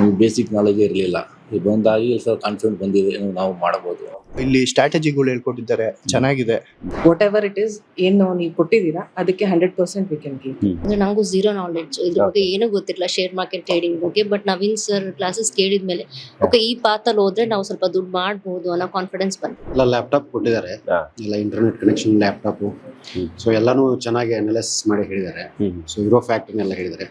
ನಮ್ಗೆ ಬೇಸಿಕ್ ನಾಲೆಜೇ ಇರಲಿಲ್ಲ. ಈಗ ಬಂದಾಗಿ ಸ್ವಲ್ಪ ಕಾನ್ಫಿಡೆಂಟ್ ಬಂದಿದೆ ಏನೋ ನಾವು ಮಾಡಬಹುದು. ಇಲ್ಲಿ ಸ್ಟ್ರಾಟಜಿಗಳು ಹೇಳ್ಕೊಟ್ಟಿದ್ದಾರೆ. ಚೆನ್ನಾಗಿದೆ. ವಾಟ್ ಎವರ್ ಇಟ್ ಇಸ್ ಏನು ನೀವು ಕೊಟ್ಟಿದ್ದೀರಾ ಅದಕ್ಕೆ hundred percent we can give ಅಂದ್ರೆ ನಂಗೂ ಝೀರೋ ನಾಲೆಡ್ಜ್ ಇದ್ರ ಬಗ್ಗೆ ಏನೂ ಗೊತ್ತಿಲ್ಲ ಶೇರ್ ಮಾರ್ಕೆಟ್ ಟ್ರೇಡಿಂಗ್ ಬಗ್ಗೆ ಬಟ್ ನವೀನ್ ಸರ್ ಕ್ಲಾಸಸ್ ಕೇಳಿದ್ಮೇಲೆ ಓಕೆ ಈ ಪಾತಲ್ಲಿ ಹೋದ್ರೆ ನಾವು ಸ್ವಲ್ಪ ದುಡ್ಡು ಮಾಡಬಹುದು ಅನ್ನೋ ಕಾನ್ಫಿಡೆನ್ಸ್ ಬಂತು. ಎಲ್ಲ ಲ್ಯಾಪ್ಟಾಪ್ ಕೊಟ್ಟಿದ್ದಾರೆ. ಇಲ್ಲ ಎಲ್ಲ ಇಂಟರ್ನೆಟ್ ಕನೆಕ್ಷನ್ ಲ್ಯಾಪ್ಟಾಪ್. ಸೊ ಎಲ್ಲಾನು ಚೆನ್ನಾಗಿ ಅನಲೈಸ್ ಮಾಡಿ ಹೇಳಿದ್ದಾರೆ. ಸೊ ಇರೋ ಫ್ಯಾಕ್ಟ್ರಿನೆಲ್ಲ ಹೇಳಿದ್ದಾರೆ.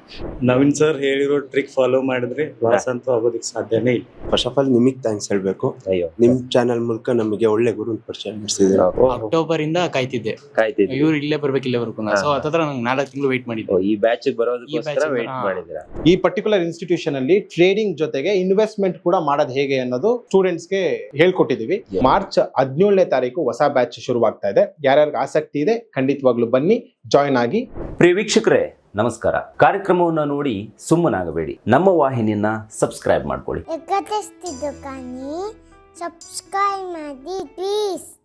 ನವೀನ್ ಸರ್ ಹೇಳಿರೋ ಟ್ರಿಕ್ ಫಾಲೋ ಮಾಡಿದ್ರೆ ಲಾಸ್ ಅಂತೂ ಆಗೋದಕ್ಕೆ ಸಾಧ್ಯನೇ ಇಲ್ಲ. ಫಸ್ಟ್ ಆಫ್ ಆಲ್ ನಿಮಗೆ ಥ್ಯಾಂಕ್ಸ್ ಹೇಳ್ಬೇಕು. ಅಯ್ಯೋ. ನಿಮ್ ಚಾನಲ್ ಮೂಲಕ ನಮಗೆ ಒಳ್ಳೆ ಗುರು ಪರಿಚಯ ಮಾಡಿಸಿದ್ದೀರಾ? ಅಕ್ಟೋಬರ್ ಇಂದ ಕಾಯ್ತಿದ್ದೆ. ಕಾಯ್ತಿದ್ದೆ ಇವ್ರು ಇಲ್ಲೇ ಬರ್ಬೇಕು ಇಲ್ಲೇ ಬರ್ಬೇಕು. ಸೊ ಹತ್ತತ್ರ ನಂಗೆ ನಾಲ್ಕು ತಿಂಗಳು ವೇಟ್ ಮಾಡಿದ್ದೆ. ಈ ಬ್ಯಾಚ್ ಬರೋದಕ್ಕೋಸ್ಕರ ವೇಟ್. ಮಾಡಿದ್ರ ಈ ಪರ್ಟಿಕ್ಯುಲರ್ ಇನ್ಸ್ಟಿಟ್ಯೂಷನ್ ಅಲ್ಲಿ ಟ್ರೇಡಿಂಗ್ ಜೊತೆಗೆ ಇನ್ವೆಸ್ಟ್ಮೆಂಟ್ ಕೂಡ ಮಾಡೋದು ಹೇಗೆ ಅನ್ನೋದು ಸ್ಟೂಡೆಂಟ್ಸ್ಗೆ ಹೇಳ್ಕೊಟ್ಟಿದೀವಿ ಮಾರ್ಚ್ ಹದಿನೇಳನೇ ತಾರೀಕು ಹೊಸ ಬ್ಯಾಚ್ ಶುರುವಾಗ್ತಾ ಇದೆ. ಯಾರ್ಯಾರಿಗೆ ಆಸಕ್ತಿ ಇದೆ ಖಂಡಿತವಾಗ್ಲೂ ಬನ್ನಿ ಜಾಯ್ನ್ ಆಗಿ. ಪ್ರಿಯ ವೀಕ್ಷಕರೇ ನಮಸ್ಕಾರ. ಕಾರ್ಯಕ್ರಮವನ್ನು ನೋಡಿ ಸುಮ್ಮನಾಗಬೇಡಿ. ನಮ್ಮ ವಾಹಿನಿಯನ್ನ ಸಬ್ಸ್ಕ್ರೈಬ್ ಮಾಡ್ಕೊಳ್ಳಿ.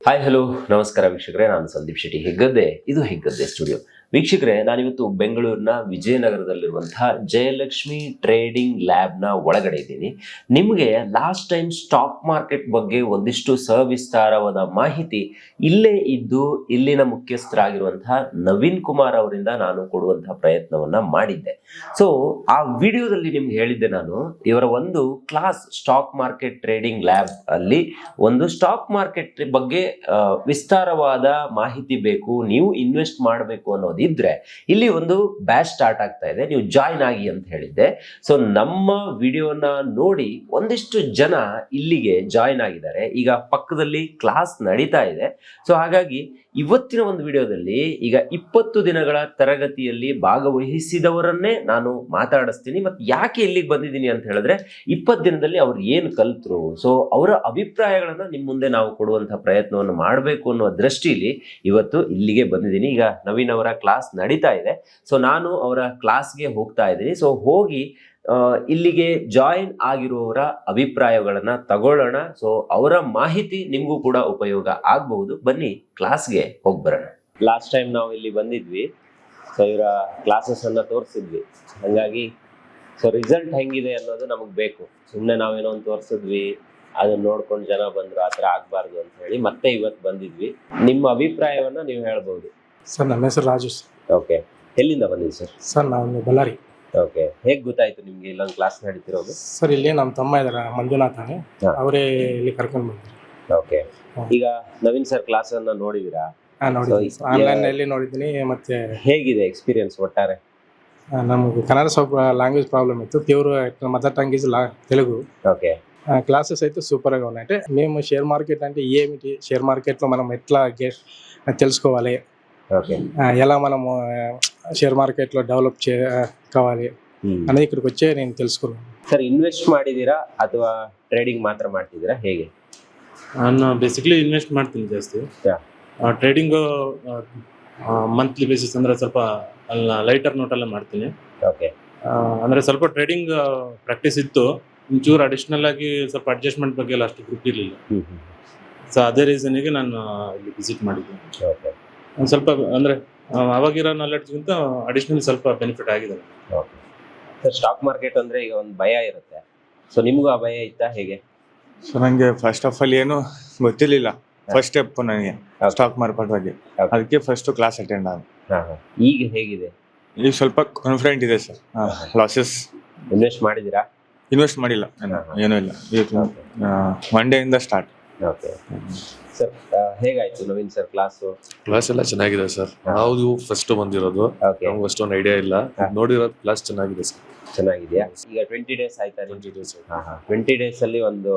ಹಾಯ್ ಹಲೋ ನಮಸ್ಕಾರ ವೀಕ್ಷಕರೇ. ನಾನು ಸಂದೀಪ್ ಶೆಟ್ಟಿ ಹೆಗ್ಗದ್ದೆ. ಇದು ಹೆಗ್ಗದ್ದೆ ಸ್ಟುಡಿಯೋ. ವೀಕ್ಷಕರೇ, ನಾನಿವತ್ತು ಬೆಂಗಳೂರಿನ ವಿಜಯನಗರದಲ್ಲಿರುವಂತಹ ಜಯಲಕ್ಷ್ಮಿ ಟ್ರೇಡಿಂಗ್ ಲ್ಯಾಬ್ನ ಒಳಗಡೆ ಇದ್ದೀನಿ. ನಿಮಗೆ ಲಾಸ್ಟ್ ಟೈಮ್ ಸ್ಟಾಕ್ ಮಾರ್ಕೆಟ್ ಬಗ್ಗೆ ಒಂದಿಷ್ಟು ಸವಿಸ್ತಾರವಾದ ಮಾಹಿತಿ ಇಲ್ಲೇ ಇದ್ದು, ಇಲ್ಲಿನ ಮುಖ್ಯಸ್ಥರಾಗಿರುವಂತಹ ನವೀನ್ ಕುಮಾರ್ ಅವರಿಂದ ನಾನು ಕೊಡುವಂತಹ ಪ್ರಯತ್ನವನ್ನ ಮಾಡಿದ್ದೆ. ಸೊ ಆ ವಿಡಿಯೋದಲ್ಲಿ ನಿಮ್ಗೆ ಹೇಳಿದ್ದೆ ನಾನು, ಇವರ ಒಂದು class stock market trading lab ಅಲ್ಲಿ ಒಂದು ಸ್ಟಾಕ್ ಮಾರ್ಕೆಟ್ ಬಗ್ಗೆ ವಿಸ್ತಾರವಾದ ಮಾಹಿತಿ ಬೇಕು, ನೀವು ಇನ್ವೆಸ್ಟ್ ಮಾಡಬೇಕು ಅನ್ನೋದಿದ್ರೆ ಇಲ್ಲಿ ಒಂದು ಬ್ಯಾಚ್ ಸ್ಟಾರ್ಟ್ ಆಗ್ತಾ ಇದೆ. ನೀವು ಜಾಯ್ನ್ ಆಗಿ ಅಂತ ಹೇಳಿದ್ದೆ. ಸೊ ನಮ್ಮ ವಿಡಿಯೋನ ನೋಡಿ ಒಂದಿಷ್ಟು ಜನ ಇಲ್ಲಿಗೆ ಜಾಯ್ನ್ ಆಗಿದ್ದಾರೆ. ಈಗ ಪಕ್ಕದಲ್ಲಿ ಕ್ಲಾಸ್ ನಡೀತಾ ಇದೆ. ಸೊ ಹಾಗಾಗಿ ಇವತ್ತಿನ ಒಂದು ವಿಡಿಯೋದಲ್ಲಿ ಈಗ ಇಪ್ಪತ್ತು ದಿನಗಳ ತರಗತಿಯಲ್ಲಿ ಭಾಗವಹಿಸಿದವರನ್ನೇ ನಾನು ಮಾತಾಡಿಸ್ತೀನಿ ಮತ್ತು ಯಾಕೆ ಇಲ್ಲಿಗೆ ಬಂದಿದ್ದೀನಿ ಅಂತ ಹೇಳಿದ್ರೆ ಇಪ್ಪತ್ತು ದಿನದಲ್ಲಿ ಅವ್ರು ಏನು ಕಲಿತರು? ಸೊ ಅವರ ಅಭಿಪ್ರಾಯಗಳನ್ನು ನಿಮ್ಮ ಮುಂದೆ ನಾವು ಕೊಡುವಂಥ ಪ್ರಯತ್ನವನ್ನು ಮಾಡಬೇಕು ಅನ್ನೋ ದೃಷ್ಟಿಯಲ್ಲಿ ಇವತ್ತು ಇಲ್ಲಿಗೆ ಬಂದಿದ್ದೀನಿ. ಈಗ ನವೀನ್ ಅವರ ಕ್ಲಾಸ್ ನಡೀತಾ ಇದೆ. ಸೊ ನಾನು ಅವರ ಕ್ಲಾಸ್ಗೆ ಹೋಗ್ತಾ ಇದ್ದೀನಿ. ಸೊ ಹೋಗಿ ಇಲ್ಲಿಗೆ ಜಾಯಿನ್ ಆಗಿರುವವರ ಅಭಿಪ್ರಾಯಗಳನ್ನ ತಗೊಳ್ಳೋಣ. ಸೊ ಅವರ ಮಾಹಿತಿ ನಿಮಗೂ ಕೂಡ ಉಪಯೋಗ ಆಗಬಹುದು. ಬನ್ನಿ ಕ್ಲಾಸ್ಗೆ ಹೋಗಿ ಬರೋಣ. ಲಾಸ್ಟ್ ಟೈಮ್ ನಾವು ಇಲ್ಲಿ ಬಂದಿದ್ವಿ. ಸೊ ಇವರ ಕ್ಲಾಸಸ್ ಅನ್ನ ತೋರಿಸಿದ್ವಿ. ಹಂಗಾಗಿ ಸೊ ರಿಸಲ್ಟ್ ಹೆಂಗಿದೆ ಅನ್ನೋದು ನಮಗೆ ಬೇಕು. ಸುಮ್ಮನೆ ನಾವೇನೋ ಒಂದು ತೋರಿಸಿದ್ವಿ. ಅದನ್ನ ನೋಡ್ಕೊಂಡು ಜನ ಬಂದ್ರು ಆ ಥರ ಆಗ್ಬಾರ್ದು ಅಂತ ಹೇಳಿ ಮತ್ತೆ ಇವತ್ತು ಬಂದಿದ್ವಿ. ನಿಮ್ಮ ಅಭಿಪ್ರಾಯವನ್ನ ನೀವು ಹೇಳ್ಬೋದು. ಸರ್ ನನ್ನ ಹೆಸರು ರಾಜು ಓಕೆ ಎಲ್ಲಿಂದ ಬಂದಿದ್ದು ಸರ್? ಸರ್ ನಾವು ಬಳ್ಳಾರಿ. ಓಕೆ ಹೇಗೆ ಗೊತ್ತಾಯ್ತು ನಿಮಗೆ ಇಲ್ಲೊಂದು ಕ್ಲಾಸ್ ನಡೀತಿರೋದು? ಸರ್ ಇಲ್ಲಿ ನಮ್ಮ ತಮ್ಮ ಇದಾರೆ ಮಂಜುನಾಥನೇ ಹಾ. ಅವರೇ ಇಲ್ಲಿ ಕರ್ಕೊಂಡು ಬಂದ್ರು. ಓಕೆ ಈಗ ನವೀನ್ ಸರ್ ಕ್ಲಾಸ್ ಅನ್ನ ನೋಡಿದೀರಾ? ಹಾ ನೋಡಿ ಆನ್ಲೈನ್ ಅಲ್ಲಿ ನೋಡಿದ್ದೀನಿ ಮತ್ತೆ ಹೇಗಿದೆ ಎಕ್ಸ್ಪೀರಿಯನ್ಸ್ ಒಟ್ಟಾರೆ? ಆ, ನಮ್ಗೆ ಕನ್ನಡ ಸ್ವಲ್ಪ ಲ್ಯಾಂಗ್ವೇಜ್ ಪ್ರಾಬ್ಲಮ್ ಇತ್ತು. Pure mother tongue is Telugu okay classes అయితే సూపర్గా ఉన్నాయి అంటే ಶೇರ್ ಮಾರ್ಕೆಟ್ ಅಂತ అంటే ఏమిటి షేర్ మార్కెట్లో మనం ఎట్లా గే- తెలుసుకోవాలి ఎలా మనము షేర్ మార్కెట్లో డెవలప్ చే కావాలి అనేది ఇక్కడికి వచ్చే నేను తెలుసుకున్నాను ಸರ್ ಇನ್ವೆಸ್ಟ್ ಮಾಡಿದೀರಾ ಅಥವಾ ಟ್ರೇಡಿಂಗ್ ಮಾತ್ರ ಮಾಡ್ತಿದ್ದೀರಾ ಹೇಗೆ ನಾನು ಬೇಸಿಕ್ಲಿ ಇನ್ವೆಸ್ಟ್ ಮಾಡ್ತೀನಿ ಜಾಸ್ತಿ Yeah. ಟ್ರೇಡಿಂಗ್ ಮಂತ್ಲಿ ಬೇಸಿಸ್ ಅಂದ್ರೆ ಸ್ವಲ್ಪ ಲೈಟರ್ ನೋಟಲ್ಲೇ ಮಾಡ್ತೀನಿ ಓಕೆ ಆ, ಅಂದ್ರೆ ಸ್ವಲ್ಪ ಟ್ರೇಡಿಂಗ್ ಪ್ರಾಕ್ಟೀಸ್ ಇತ್ತು ಒಂಚೂರು ಅಡಿಷ್ನಲ್ ಆಗಿ ಸ್ವಲ್ಪ ಅಡ್ಜಸ್ಟ್ಮೆಂಟ್ ಬಗ್ಗೆ ಎಲ್ಲ ಅಷ್ಟು ಗ್ರಿಪ್ ಇರಲಿಲ್ಲ ಸೊ ಅದೇ ರೀಸನ್ಗೆ ನಾನು ಇಲ್ಲಿ ವಿಸಿಟ್ ಮಾಡಿದ್ದೀನಿ ಓಕೆ ಒಂದು ಸ್ವಲ್ಪ ಅಂದ್ರೆ ಅವಾಗಿರೋ ನಾಲೆಡ್ಜ್ಗಿಂತ ಅಡಿಷ್ನಲ್ ಸ್ವಲ್ಪ ಬೆನಿಫಿಟ್ ಆಗಿದೆ ಓಕೆ ಸರ್ ಸ್ಟಾಕ್ ಮಾರ್ಕೆಟ್ ಅಂದ್ರೆ ಈಗ ಒಂದು ಭಯ ಇರುತ್ತೆ. ಸೊ ನಿಮಗೂ ಆ ಭಯ ಇತ್ತಾ ಹೇಗೆ? ಸೊ ನನಗೆ ಫಸ್ಟ್ ಆಫ್ ಆಲ್ ಏನು ಗೊತ್ತಿರ್ಲಿಲ್ಲ. ಫಸ್ಟ್ ಸ್ಟೆಪ್ ನನಗೆ ಸ್ಟಾಕ್ ಮಾರ್ಕೆಟ್ ಬಗ್ಗೆ. ಅದಕ್ಕೆ ಫಸ್ಟ್ ಕ್ಲಾಸ್ ಅಟೆಂಡ್ ಆದ. ಈಗ ಹೇಗಿದೆ? ಈಗ ಸ್ವಲ್ಪ ಕಾನ್ಫಿಡೆಂಟ್ ಇದೆ ಸರ್. ಲಾಸಸ್ ಇನ್ವೆಸ್ಟ್ ಮಾಡಿದೀರಾ ಇನ್ವೆಸ್ಟ್ ಮಾಡಿಲ್ಲ ಏನು ಇಲ್ಲ. ಇವತ್ತು ಒನ್ ಡೇ ಇಂದ ಸ್ಟಾರ್ಟ್ ಓಕೆ ಸರ್ ಹೇಗಾಯ್ತು ನವೀನ್ ಸರ್ ಕ್ಲಾಸು ಕ್ಲಾಸ್ ಎಲ್ಲ ಚೆನ್ನಾಗಿದೆ ಸರ್ ನಾವು ಫಸ್ಟ್ ಬಂದಿರೋದು. ಓಕೆ ನಮ್ಗೆ ಅಷ್ಟೊಂದು ಐಡಿಯಾ ಇಲ್ಲ. ನೋಡಿರೋದು ಕ್ಲಾಸ್ ಚೆನ್ನಾಗಿದೆ ಸರ್ ಚೆನ್ನಾಗಿದೆಯಾ? ಈಗ ಟ್ವೆಂಟಿ ಡೇಸ್ ಆಯ್ತಾ ಟ್ವೆಂಟಿ ಡೇಸ್ ಟ್ವೆಂಟಿ ಡೇಸ್ ಅಲ್ಲಿ ಒಂದು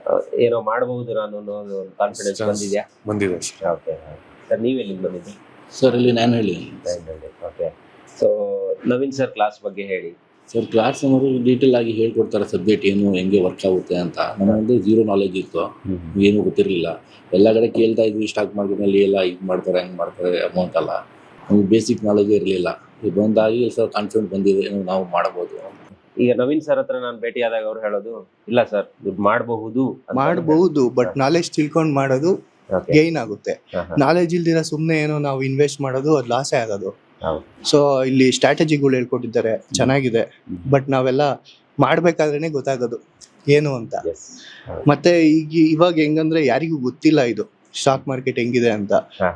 ಆ, ಏನೋ ಮಾಡಬಹುದು ನಾನು ಅನ್ನೋ ಕಾನ್ಫಿಡೆನ್ಸ್. ಬಂದಿದ್ಯಾ? ಬಂದಿದೆ ಸರ್ ಓಕೆ ಸರ್ ನೀವೆಲ್ಲಿಂದ ಬಂದಿದ್ದೀರಿ ಸರ್ ಇಲ್ಲಿ ನಾನು ಹೇಳಿ. Okay so Naveen sir class ಬಗ್ಗೆ ಹೇಳಿ. ಸರ್ ಕ್ಲಾಸ್ ಅನ್ನೋದು ಡೀಟೇಲ್ ಆಗಿ ಹೇಳ್ಕೊಡ್ತಾರೆ ಸಬ್ಜೆಕ್ಟ್ ಏನು ಹೆಂಗೆ ವರ್ಕ್ ಆಗುತ್ತೆ ಅಂತ. ನಮಗೆ ಜೀರೋ ನಾಲೆಜ್ ಇತ್ತು. ಏನು ಗೊತ್ತಿರಲಿಲ್ಲ. ಎಲ್ಲ ಕಡೆ ಕೇಳ್ತಾ ಇದ್ವಿ ಸ್ಟಾಕ್ ಮಾರ್ಕೆಟ್ನಲ್ಲಿ ಎಲ್ಲ ಇದು ಮಾಡ್ತಾರೆ ಹೆಂಗೆ ಮಾಡ್ತಾರೆ ಅಮೌಂಟ್ ಅಲ್ಲ ನಮ್ಗೆ ಬೇಸಿಕ್ ನಾಲೆಜ್ ಇರಲಿಲ್ಲ. ಈಗ ಬಂದಾಗಿ ಸರ್ ಕಾನ್ಫಿಡೆಂಟ್ ಬಂದಿದೆ ಏನು ನಾವು ಮಾಡಬಹುದು ಈಗ ನವೀನ್ ಸರ್ ಹತ್ರ ನಾನು ಭೇಟಿಯಾದಾಗ ಅವ್ರು ಹೇಳೋದು ಇಲ್ಲ ಸರ್ ದುಡ್ಡು ಮಾಡಬಹುದು ಮಾಡಬಹುದು ಬಟ್ ನಾಲೆಜ್ ತಿಳ್ಕೊಂಡು ಮಾಡೋದು ಗೈನ್ ಆಗುತ್ತೆ. ನಾಲೆಜ್ ಇಲ್ದಿರ ಸುಮ್ಮನೆ ಏನೋ ನಾವು ಇನ್ವೆಸ್ಟ್ ಮಾಡೋದು ಅದು ಲಾಸೇ ಆಗೋದು. ಸೊ ಇಲ್ಲಿ ಸ್ಟ್ರಾಟಜಿಗಳು ಹೇಳ್ಕೊಟ್ಟಿದ್ದಾರೆ. ಚೆನ್ನಾಗಿದೆ. ಬಟ್ ನಾವೆಲ್ಲ ಮಾಡ್ಬೇಕಾದ್ರೇನೆ ಗೊತ್ತಾಗೋದು. ಏನು ಅಂತ. ಮತ್ತೆ ಈಗ ಇವಾಗ ಹೆಂಗಂದ್ರೆ ಯಾರಿಗೂ ಗೊತ್ತಿಲ್ಲ ಇದು. ಸ್ಟಾಕ್ ಮಾರ್ಕೆಟ್ ಹೆಂಗಿದೆ ಅಂತ.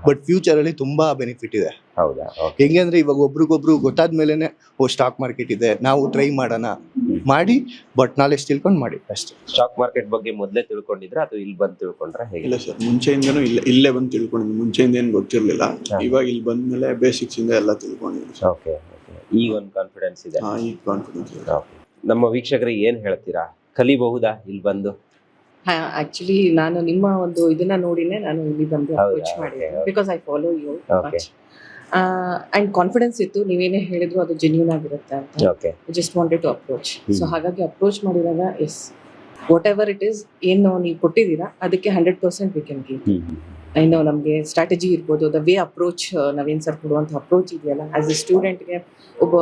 ಬಟ್ ಫ್ಯೂಚರ್ ಅಲ್ಲಿ ತುಂಬಾ ಬೆನಿಫಿಟ್ ಇದೆ. ಹೆಂಗೆ ಅಂದ್ರೆ ಇವಾಗ ಒಬ್ರಿಗೊಬ್ರು ಗೊತ್ತಾದ್ಮೇಲೆ ಓ ಸ್ಟಾಕ್ ಮಾರ್ಕೆಟ್ ಇದೆ. ನಾವು ಟ್ರೈ ಮಾಡೋಣ. ಮಾಡಿ ಬಟ್ ನಾಲೆಜ್ ತಿಳ್ಕೊಂಡು ಮಾಡಿ ಅಷ್ಟೇ. ಸ್ಟಾಕ್ ಮಾರ್ಕೆಟ್ ಬಗ್ಗೆ ಮೊದಲೇ ತಿಳ್ಕೊಂಡಿದ್ರೆ ಅದು ಇಲ್ಲಿ ಬಂದು ತಿಳ್ಕೊಂಡ್ರೆ ಹೇಗೆ? ಇಲ್ಲ ಸರ್ ಮುಂಚೆಯಿಂದನೂ ಇಲ್ಲ ಇಲ್ಲೇ ಬಂದು ತಿಳ್ಕೊಂಡಿದ್ದು. ಮುಂಚೆಯಿಂದ ಏನು ಗೊತ್ತಿರಲಿಲ್ಲ. ಇವಾಗ ಇಲ್ಲಿ ಬಂದ್ಮೇಲೆ ಬೇಸಿಕ್ಸ್ ಇಂದ ಎಲ್ಲ ತಿಳ್ಕೊಂಡಿದ್ದೀನಿ ಓಕೆ ಈ ಒಂದು ಕಾನ್ಫಿಡೆನ್ಸ್ ಇದೆ. ಹಾಂ ಈ ಕಾನ್ಫಿಡೆನ್ಸ್ ಇದೆ. Okay. ನಮ್ಮ ವೀಕ್ಷಕರಿಗೆ ಏನು ಹೇಳ್ತೀರಾ? ಕಲಿಬಹುದಾ ಇಲ್ಲಿ ಬಂದು? ಆಕ್ಚುಲಿ ನಾನು ನಿಮ್ಮ ಒಂದು ಇದನ್ನ ನೋಡಿನೇ ನಾನು ಇಲ್ಲಿ ಬಂದು ಹೌದಾ? ಅಪ್ರೋಚ್ Okay, ಮಾಡಿದ್ದೆ. Okay. Because I follow you Okay. And confidence ಇತ್ತು. ನೀವೇನೇ ಹೇಳಿದ್ರು ಅದು ಜೆನ್ಯೂನ್ ಆಗಿರುತ್ತೆ ಅಂತ. Okay just wanted to approach so. ಹಾಗಾಗಿ ಅಪ್ರೋಚ್ ಮಾಡಿದಾಗ S whatever it is ಏನು ನೀವು ಕೊಟ್ಟಿದ್ದೀರಾ ಅದಕ್ಕೆ hundred percent we can give ಇನ್ನು ನಮಗೆ ಸ್ಟ್ರಾಟಜಿ ಇರ್ಬೋದು the way approach Naveen sir ಕೊಡುವಂಥ ಅಪ್ರೋಚ್ ಇದೆಯಲ್ಲ ಆಸ್ ಎ ಸ್ಟೂಡೆಂಟ್ಗೆ ಒಬ್ಬ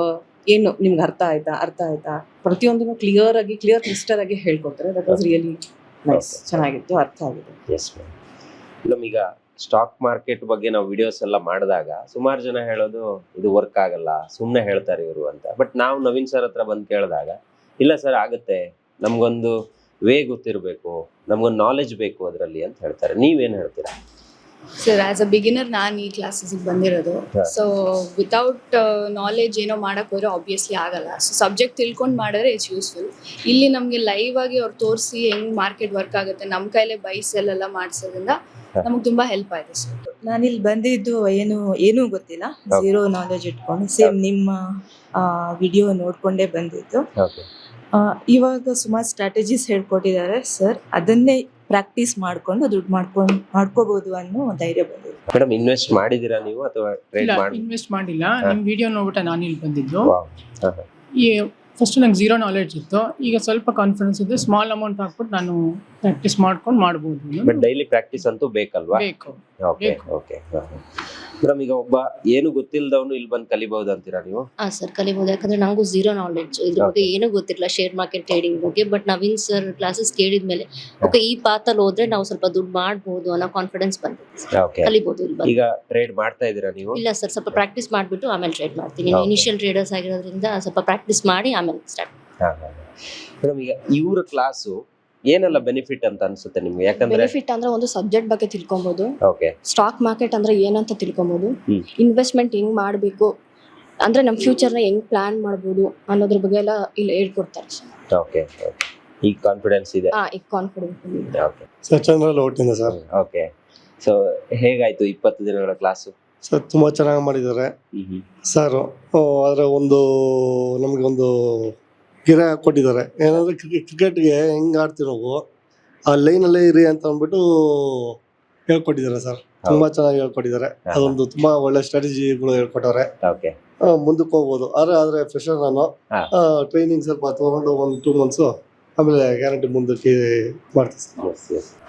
ಏನು ನಿಮ್ಗೆ ಅರ್ಥ ಆಯ್ತಾ ಅರ್ಥ ಆಯ್ತಾ? ಪ್ರತಿಯೊಂದನ್ನು ಕ್ಲಿಯರ್ ಆಗಿ ಕ್ಲಿಯರ್ ಕ್ಲಿಸ್ಟರ್ ಆಗಿ ಹೇಳ್ಕೊಡ್ತಾರೆ. ದಟ್ ವಾಸ್ ರಿಯಲಿ ನೈಸ್ ಚೆನ್ನಾಗಿತ್ತು ಅರ್ಥ ಆಗಿದೆ. ಎಸ್ ನಮೀಗ ಸ್ಟಾಕ್ ಮಾರ್ಕೆಟ್ ಬಗ್ಗೆ ನಾವು ವಿಡಿಯೋಸ್ ಎಲ್ಲ ಮಾಡಿದಾಗ ಸುಮಾರು ಜನ ಹೇಳೋದು ಇದು ವರ್ಕ್ ಆಗಲ್ಲ ಸುಮ್ಮನೆ ಹೇಳ್ತಾರೆ ಇವರು ಅಂತ. ಬಟ್ ನಾವು ನವೀನ್ ಸರ್ ಹತ್ರ ಬಂದು ಕೇಳಿದಾಗ ಇಲ್ಲ ಸರ್ ಆಗುತ್ತೆ. ನಮಗೊಂದು ವೇ ಗೊತ್ತಿರಬೇಕು ನಮ್ಗೊಂದು ನಾಲೆಜ್ ಬೇಕು ಅದರಲ್ಲಿ ಅಂತ ಹೇಳ್ತಾರೆ. ನೀವೇನು ಹೇಳ್ತೀರಾ? ಸರ್ ಆಸ್ ಅ ಬಿಗಿನರ್ ನಾನು ಈ ಕ್ಲಾಸಸ್ಗೆ ಬಂದಿರೋದು. ಸೊ ವಿತೌಟ್ ನಾಲೆಜ್ ಏನೋ ಮಾಡಕ್ ಹೋದ್ರೆ ಆಬ್ವಿಯಸ್ಲಿ ಆಗಲ್ಲ. ಸೊ ಸಬ್ಜೆಕ್ಟ್ ತಿಳ್ಕೊಂಡು ಮಾಡಿದ್ರೆ ಇಟ್ಸ್ ಯೂಸ್ಫುಲ್ ಇಲ್ಲಿ ನಮಗೆ ಲೈವ್ ಆಗಿ ಅವ್ರು ತೋರಿಸಿ ಹೆಂಗ್ ಮಾರ್ಕೆಟ್ ವರ್ಕ್ ಆಗುತ್ತೆ ನಮ್ಮ ಕೈಲೇ ಬೈ ಸೆಲ್ ಎಲ್ಲ ಮಾಡಿಸೋದ್ರಿಂದ ನಮಗೆ ತುಂಬಾ ಹೆಲ್ಪ್ ಆಯ್ತು ಸರ್ ಇಲ್ಲಿ ಬಂದಿದ್ದು ಏನು ಏನೂ ಗೊತ್ತಿಲ್ಲ. ಝೀರೋ ನಾಲೆಜ್ ಇಟ್ಕೊಂಡು ಸೇಮ್ ನಿಮ್ಮ ವಿಡಿಯೋ ನೋಡ್ಕೊಂಡೇ ಬಂದಿದ್ದು. ಓಕೆ ಆ, ಇವಾಗ ಸುಮಾರು ಸ್ಟ್ರಾಟಜೀಸ್ ಹೇಳ್ಕೊಟ್ಟಿದ್ದಾರೆ ಸರ್ ಅದನ್ನೇ ಪ್ರಾಕ್ಟೀಸ್ ಮಾಡ್ಕೊಂಡು ದುಡ್ಡು ಮಾಡ್ಕೊಂಡು ಮಾಡ್ಕೋಬಹುದು ಅನ್ನೋ ಧೈರ್ಯ ಬಂದಿದೆ. ಮೇಡಮ್ ಇನ್ವೆಸ್ಟ್ ಮಾಡಿದಿರಾ ನೀವು ಅಥವಾ ಟ್ರೇಡ್ ಇಲ್ಲ ಮಾಡಿ ಇನ್ವೆಸ್ಟ್ ಮಾಡಿಲ್ಲ. ಹಾ. ನಿಮ್ ವಿಡಿಯೋ ನೋಡ್ಬಿಟ್ಟು ನಾನು ಇಲ್ಲಿ ಬಂದಿದ್ದು. ಈ ಫಸ್ಟ್ ನಂಗೆ ಝೀರೋ ನಾಲೆಡ್ಜ್ ಇತ್ತು. ಈಗ ಸ್ವಲ್ಪ ಕಾನ್ಫಿಡೆನ್ಸ್ ಇದೆ. ಸ್ಮಾಲ್ ಅಮೌಂಟ್ ಹಾಕ್ಬಿಟ್ಟು ನಾನು ಪ್ರಾಕ್ಟೀಸ್ ಮಾಡ್ಕೊಂಡು ಮಾಡ್ಬೋದು. ಬಟ್ ಡೈಲಿ ಪ್ರಾಕ್ಟೀಸ್ ಅಂತೂ ಬೇಕಲ್ವಾ? ಬೇಕು. ಓಕೆ ಓಕೆ ಮೇಡಮ್ ಈಗ ಒಬ್ಬ ಏನು ಗೊತ್ತಿಲ್ಲದವನು ಇಲ್ಲಿ ಬಂದು ಕಲಿಬಹುದು ಅಂತೀರಾ ನೀವು? ಹಾ ಸರ್ ಕಲಿಬಹುದು. ಯಾಕಂದ್ರೆ ನಂಗೂ ಝೀರೋ ನಾಲೆಡ್ಜ್ ಇದ್ರ ಬಗ್ಗೆ ಏನೂ ಗೊತ್ತಿಲ್ಲ ಶೇರ್ ಮಾರ್ಕೆಟ್ ಟ್ರೇಡಿಂಗ್ ಬಗ್ಗೆ. ಬಟ್ ನವೀನ್ ಸರ್ ಕ್ಲಾಸಸ್ ಕೇಳಿದ್ಮೇಲೆ ಓಕೆ ಈ ಪಾತಲ್ಲಿ ಹೋದ್ರೆ ನಾವು ಸ್ವಲ್ಪ ದುಡ್ಡು ಮಾಡಬಹುದು ಅನ್ನೋ ಕಾನ್ಫಿಡೆನ್ಸ್ ಬಂದಿದೆ ಓಕೆ ಕಲಿಬಹುದು ಇಲ್ಲಿ ಬಂದು. ಈಗ ಟ್ರೇಡ್ ಮಾಡ್ತಾ ಇದ್ದೀರಾ ನೀವು? ಇಲ್ಲ ಸರ್ ಸ್ವಲ್ಪ ಪ್ರಾಕ್ಟೀಸ್ ಮಾಡ್ಬಿಟ್ಟು ಆಮೇಲೆ ಟ್ರೇಡ್ ಮಾಡ್ತೀನಿ. Okay. ಇನಿಷಿಯಲ್ ಟ್ರೇಡರ್ಸ್ ಆಗಿರೋದ್ರಿಂದ ಸ್ವಲ್ಪ ಪ್ರಾಕ್ಟೀಸ್ ಮಾಡಿ ಆಮೇಲೆ ಸ್ಟಾರ್ಟ್ ಮೇಡಮ್ ಈಗ ಇವರ ಕ್ಲಾಸು ಏನೆಲ್ಲ ಬೆನಿಫಿಟ್ ಅಂತ ಅನ್ಸುತ್ತೆ ನಿಮ್ಗೆ? ಯಾಕಂದ್ರೆ ಬೆನಿಫಿಟ್ ಅಂದ್ರೆ ಒಂದು ಸಬ್ಜೆಕ್ಟ್ ಬಗ್ಗೆ ತಿಳ್ಕೊಬಹುದು ಓಕೆ ಸ್ಟಾಕ್ ಮಾರ್ಕೆಟ್ ಅಂದ್ರೆ ಏನಂತ ತಿಳ್ಕೊಬಹುದು ಇನ್ವೆಸ್ಟ್ಮೆಂಟ್ ಹೆಂಗ್ ಮಾಡಬೇಕು? ಅಂದ್ರೆ ನಮ್ಮ ಫ್ಯೂಚರ್ನ ಹೆಂಗ್ ಪ್ಲಾನ್ ಮಾಡ್ಬೋದು ಅನ್ನೋದ್ರ ಬಗ್ಗೆ ಎಲ್ಲ ಇಲ್ಲಿ ಹೇಳ್ಕೊಡ್ತಾರೆ ಸರ್. ಓಕೆ ಈ ಕಾನ್ಫಿಡೆನ್ಸ್ ಇದೆ? ಹಾ ಈಗ ಕಾನ್ಫಿಡೆನ್ಸ್ ಇದೆ. ಓಕೆ ಸರ್ ಸಚಂದ್ರ ಲೋಟಿಂದ ಸರ್. ಓಕೆ ಸೊ ಹೇಗಾಯ್ತು ಇಪ್ಪತ್ತು ದಿನಗಳ ಕ್ಲಾಸು ಸರ್ ತುಂಬಾ ಚೆನ್ನಾಗಿ ಮಾಡಿದ್ದಾರೆ. ಸರ್ ಆದರೆ ಒಂದು ನಮಗೆ ಒಂದು ಗಿರ ಕೊಟ್ಟಿದ್ದಾರೆ. ಏನಂದ್ರೆ ಕ್ರಿಕೆಟ್ಗೆ ಹೆಂಗೆ ಆಡ್ತೀವಿ ನಾವು ಆ ಲೈನಲ್ಲೇ ಇರಿ ಅಂತ ಅಂದ್ಬಿಟ್ಟು ಹೇಳ್ಕೊಟ್ಟಿದ್ದಾರೆ ಸರ್. ತುಂಬಾ ಚೆನ್ನಾಗಿ ಹೇಳ್ಕೊಟ್ಟಿದ್ದಾರೆ. ಅದೊಂದು ತುಂಬಾ ಒಳ್ಳೆ ಸ್ಟ್ರಾಟಜಿಗಳು ಹೇಳ್ಕೊಟ್ಟವ್ರೆ. ಓಕೆ. ಮುಂದಕ್ಕೆ ಹೋಗ್ಬೋದು. ಆದ್ರೆ ಆದ್ರೆ ಫ್ರೆಶರ್ ನಾನು. ಟ್ರೈನಿಂಗ್ ಸ್ವಲ್ಪ ತಗೊಂಡು ಒಂದು ಟೂ ಮಂತ್ಸ್ ಆಮೇಲೆ ಗ್ಯಾರಂಟಿ ಮುಂದಕ್ಕೆ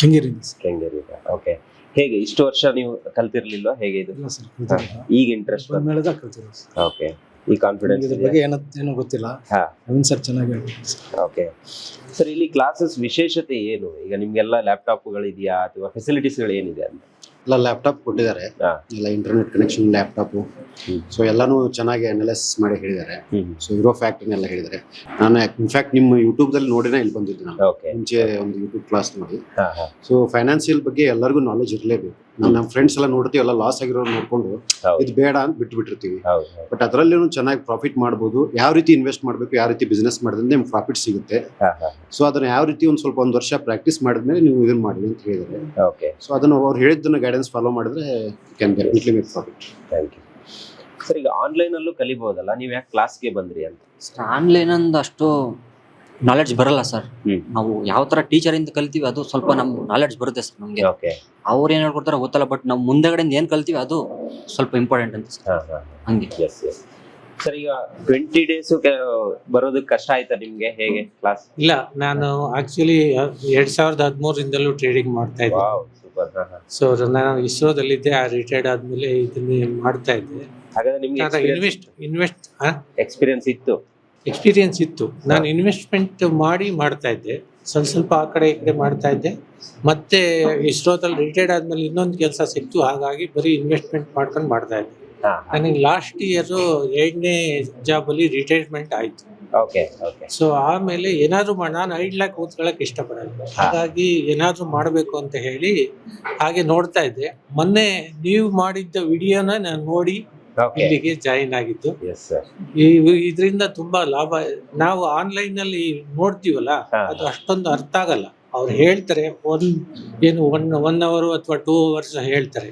ಕೆಂಗೇರಿ ಕೆಂಗೇರಿ ಓಕೆ. ಹೇಗೆ ಇಷ್ಟು ವರ್ಷ ನೀವು ಕಲ್ತಿರ್ಲಿಲ್ವಾ? ಹೇಗೆ ಇದು. ಈಗ ಇಂಟ್ರೆಸ್ಟ್ ಓಕೆ. ಈ ಕಾನ್ಫಿಡೆನ್ಸ್ ಇದ್ರ ಬಗ್ಗೆ ಏನೋ ಏನೋ ಗೊತ್ತಿಲ್ಲ. ಹಾ. ನವೀನ್ ಸರ್ ಚೆನ್ನಾಗಿ ಹೇಳ್ಕೊಡ್ತಾರೆ ಓಕೆ ಸರ್ ಇಲ್ಲಿ ಕ್ಲಾಸಸ್ ವಿಶೇಷತೆ ಏನು? ಈಗ ನಿಮ್ಗೆಲ್ಲ ಲ್ಯಾಪ್ಟಾಪ್ಗಳಿದೆಯಾ ಅಥವಾ ಫೆಸಿಲಿಟೀಸ್ಗಳು ಏನಿದೆ ಅಂತ? ಎಲ್ಲ ಲ್ಯಾಪ್ಟಾಪ್ ಕೊಟ್ಟಿದ್ದಾರೆ. ಹಾ. ಎಲ್ಲ ಇಂಟರ್ನೆಟ್ ಕನೆಕ್ಷನ್ ಲ್ಯಾಪ್ಟಾಪು ಸೊ ಎಲ್ಲಾನು ಚೆನ್ನಾಗಿ ಅನಲೈಸ್ ಮಾಡಿ ಹೇಳಿದ್ದಾರೆ. ಸೊ ಇರೋ ಫ್ಯಾಕ್ಟ್ರಿನೆಲ್ಲ ಹೇಳಿದ್ದಾರೆ. ನಾನು ಇನ್ಫ್ಯಾಕ್ಟ್ ನಿಮ್ಮ ಯೂಟ್ಯೂಬ್ದಲ್ಲಿ ನೋಡಿನೇ ಇಲ್ಲಿ ಬಂದಿದ್ದೆ ನಾನು. ಓಕೆ ಮುಂಚೆ ಒಂದು ಯೂಟ್ಯೂಬ್ ಕ್ಲಾಸ್ ನೋಡಿ ಹಾ ಹಾ. ಸೊ ಫೈನಾನ್ಸಿಯಲ್ ಬಗ್ಗೆ ಎಲ್ಲರಿಗೂ ನಾಲೆಜ್ ಇರಲೇಬೇಕು. ನಮ್ಮ ಫ್ರೆಂಡ್ಸ್ ಎಲ್ಲ ನೋಡ್ತೀವಲ್ಲ ಲಾಸ್ ಆಗಿರೋರು ನೋಡ್ಕೊಂಡು ಇದು ಬೇಡ ಅಂತ ಬಿಟ್ಟು ಬಿಟ್ಟಿರ್ತೀವಿ ಬಟ್ ಅದರಲ್ಲೂ ಚೆನ್ನಾಗಿ ಪ್ರಾಫಿಟ್ ಮಾಡ್ಬೋದು ಯಾವ ರೀತಿ ಇನ್ವೆಸ್ಟ್ ಮಾಡಬೇಕು ಯಾವ ರೀತಿ ಬಿಸ್ನೆಸ್ ಮಾಡಿದ್ರೆ ನಿಮ್ಗೆ ಪ್ರಾಫಿಟ್ ಸಿಗುತ್ತೆ. ಸೊ ಅದನ್ನ ಯಾವ ರೀತಿ ಒಂದು ಸ್ವಲ್ಪ ಒಂದು ವರ್ಷ ಪ್ರಾಕ್ಟೀಸ್ ಮಾಡಿದ್ಮೇಲೆ ನೀವು ಇದನ್ನ ಮಾಡಿ ಅಂತ ಹೇಳಿದ್ದಾರೆ. ಓಕೆ ಸೊ ಅದನ್ನು ಅವ್ರು ಹೇಳಿದ್ದನ್ನ ಗೈಡೆನ್ಸ್ ಫಾಲೋ ಮಾಡಿದ್ರೆ can definitely make profit thank you sir ಈಗ ಆನ್ಲೈನ್ ಅಲ್ಲೂ ಕಲಿಬಹುದಲ್ಲ? ನೀವು ಯಾಕೆ ಕ್ಲಾಸ್ಗೆ ಬಂದ್ರಿ ಅಂತ? ಆನ್ಲೈನ್ ಅಂದ್ ಅಷ್ಟು ನಾಲೆಡ್ಜ್ ಬರಲ್ಲ ಸರ್ ನಾವು ಯಾವ ತರ ಟೀಚರ್ ಇಂದ ಕಲ್ತೀವಿ ಅದು ಸ್ವಲ್ಪ ನಮ್ ನಾಲೆಡ್ಜ್ ಬರುತ್ತೆ ಸರ್ ನಮ್ಗೆ. ಓಕೆ ಅವ್ರು ಏನ್ ಹೇಳ್ಕೊಡ್ತಾರೆ ಗೊತ್ತಲ್ಲ ಬಟ್ ನಾವು ಮುಂದೆಗಡೆಯಿಂದ ಏನ್ ಕಲ್ತೀವಿ ಅದು ಸ್ವಲ್ಪ ಇಂಪಾರ್ಟೆಂಟ್ ಅಂತ ಸರ್ ಹಂಗೆ. ಎಸ್ ಎಸ್ ಸರ್ ಈಗ ಟ್ವೆಂಟಿ ಡೇಸ್ ಬರೋದಕ್ಕೆ ಕಷ್ಟ ಆಯ್ತಾ ನಿಮ್ಗೆ? ಹೇಗೆ ಕ್ಲಾಸ್ ಇಲ್ಲ ನಾನು ಆಕ್ಚುಲಿ ಎರಡ್ ಸಾವಿರದ ಹದಿಮೂರರಿಂದಲೂ ಟ್ರೇಡಿಂಗ್ ಮಾಡ್ತಾ ಇದ್ದೆ. ವಾವ್ ಸೂಪರ್ ಸೊ ನಾನು ಇಸ್ರೋದಲ್ಲಿದ್ದೆ ಆ ರಿಟೈರ್ಡ್ ಆದ್ಮೇಲೆ ಇದನ್ನೇ ಮಾಡ್ತಾ ಇದ್ದೆ. ಹಾಗಾದ್ರೆ ನಿಮ್ಗೆ ಇನ್ವೆಸ್ಟ್ ಇನ್ವೆಸ್ಟ್ ಎಕ್ಸ್ಪೀರಿಯನ್ಸ್ ಇತ್ತು. ಎಕ್ಸ್ಪೀರಿಯನ್ಸ್ ಇತ್ತು. ನಾನು ಇನ್ವೆಸ್ಟ್ಮೆಂಟ್ ಮಾಡಿ ಮಾಡ್ತಾ ಇದ್ದೆ. ಸ್ವಲ್ಪ ಸ್ವಲ್ಪ ಆ ಕಡೆ ಈ ಕಡೆ ಮಾಡ್ತಾ ಇದ್ದೆ. ಮತ್ತೆ ಇಸ್ರೋದಲ್ಲಿ ರಿಟೈರ್ಡ್ ಆದ್ಮೇಲೆ ಇನ್ನೊಂದು ಕೆಲಸ ಸಿಕ್ತು. ಹಾಗಾಗಿ ಬರೀ ಇನ್ವೆಸ್ಟ್ಮೆಂಟ್ ಮಾಡ್ಕೊಂಡು ಮಾಡ್ತಾ ಇದ್ದೆ. ನನಗೆ ಲಾಸ್ಟ್ ಇಯರ್ ಎರಡನೇ ಜಾಬಲ್ಲಿ ಅಲ್ಲಿ ರಿಟೈರ್ಮೆಂಟ್ ಆಯ್ತು. ಸೊ ಆಮೇಲೆ ಏನಾದ್ರು ಮಾಡ ನಾನು ಲ್ಯಾಕ್ ಕೂತ್ಕೊಳ್ಳೋಕೆ ಇಷ್ಟಪಡಲ್ಲ ಹಾಗಾಗಿ ಏನಾದ್ರು ಮಾಡಬೇಕು ಅಂತ ಹೇಳಿ ಹಾಗೆ ನೋಡ್ತಾ ಇದ್ದೆ. ಮೊನ್ನೆ ನೀವು ಮಾಡಿದ್ದ ವಿಡಿಯೋನ ನಾನು ನೋಡಿ Okay. ಇಲ್ಲಿಗೆ ಜಾಯಿನ್ ಆಗಿದ್ದು. ಎಸ್ ಸರ್ ಇದರಿಂದ ತುಂಬಾ ಲಾಭ. ನಾವು ಆನ್ಲೈನ್ ಅಲ್ಲಿ ನೋಡ್ತೀವಲ್ಲ ಅದು ಅಷ್ಟೊಂದು ಅರ್ಥ ಆಗಲ್ಲ. ಅವ್ರು ಹೇಳ್ತಾರೆ ಒನ್ ಏನು ಒನ್ ಒನ್ ಅವರ್ ಅಥವಾ ಟೂ ಅವರ್ಸ್ ಹೇಳ್ತಾರೆ.